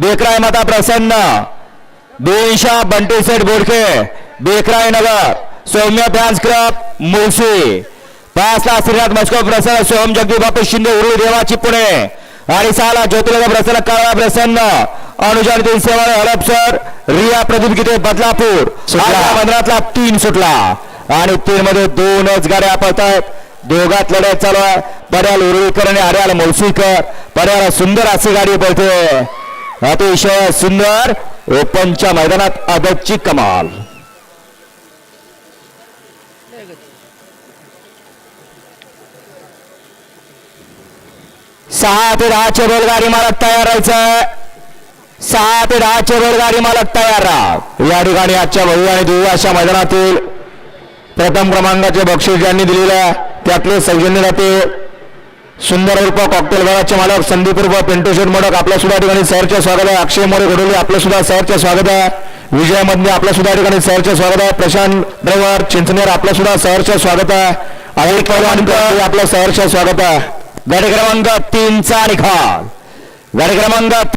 बेकराय माता प्रसन्न दोनशा बंटी सेठ बोडके बेकराय नगर सौम्य fans club Mulshi पाच ला श्रीनाथ मस्को प्रसन्न सोहम जगदीप बापू शिंदे उर्वी देवाची पुणे आणि सहाला ज्योतिर्लिंग प्रसन्न काळा प्रसन्न अनुजा नितीन सेवाळे हडपसर रिया प्रदीप गीते बदलापूर मंदिरातला तीन सुटला. आणि तीन मध्ये दोनच गाड्या पळत आहेत दोघात लढत चालू आहे. पड्याल उर्वीकर आणि हड्याल मोलसीकर पड्याला सुंदर अशी गाडी पळते. अतिशय सुंदर ओपनच्या मैदानात आदतची कमाल. सहा ते दहाचे बैलगाडी मालक तयार राहायचं. सहा ते दहाचे बैलगाडी मालक तयार राहा. या ठिकाणी आजच्या भव्य आणि दिव्य अशा मैदानातील प्रथम क्रमांकाचे बक्षीस ज्यांनी दिलेलं आहे त्यातले सौजन्य राहते सुंदर उर्फ कॉकटेल घराचे मालक संदीप उर्फ पिंटू शेठ मोडक आपल्या सुद्धा ठिकाणी सरचे स्वागत आहे. अक्षय मोरे घडोली आपलं सुद्धा सरचे स्वागत आहे. विजय मधने आपल्या सुद्धा ठिकाणी सरचे स्वागत आहे. प्रशांत ड्रायव्हर चिंचनेर आपलं सुद्धा सहरचे स्वागत आहे. अनिल पवार आपलं सहरचे स्वागत आहे. गाडी क्रमांक तीनचा निकाल गाडी क्रमांक